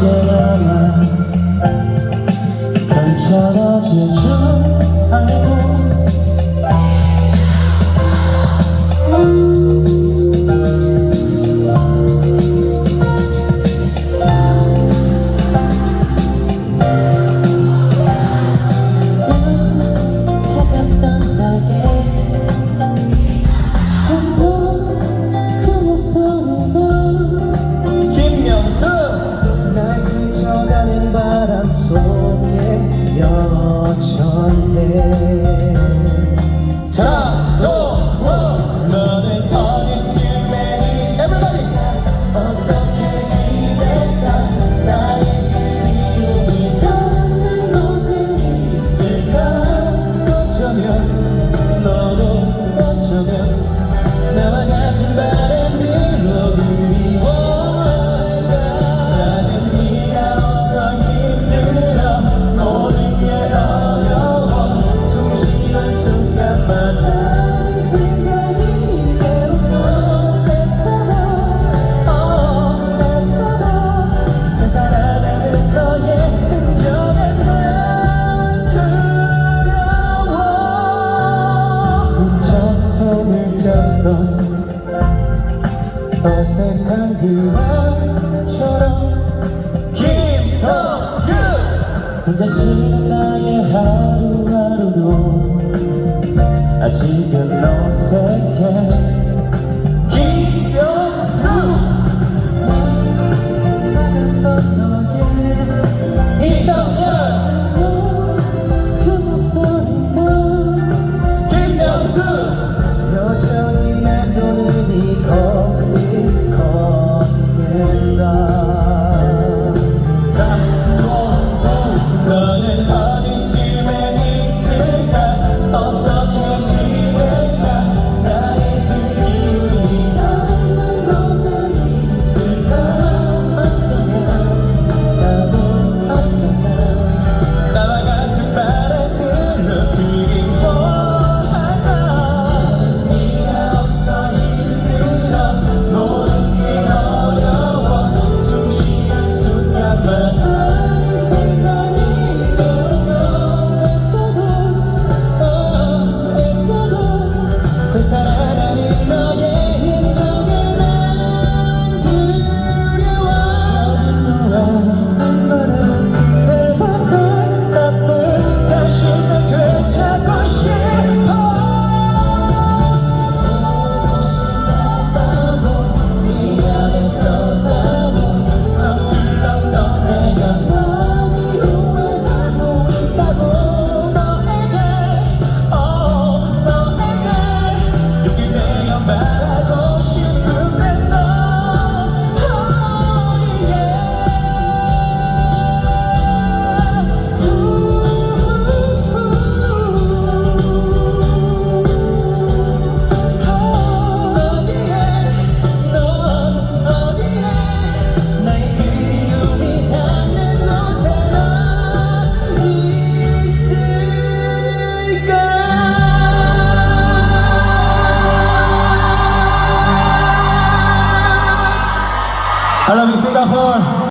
Sarana 있던 어색한 그날처럼 김성규! 혼자 지는 나의 하루하루도 아직은 너 Alors, Singapour.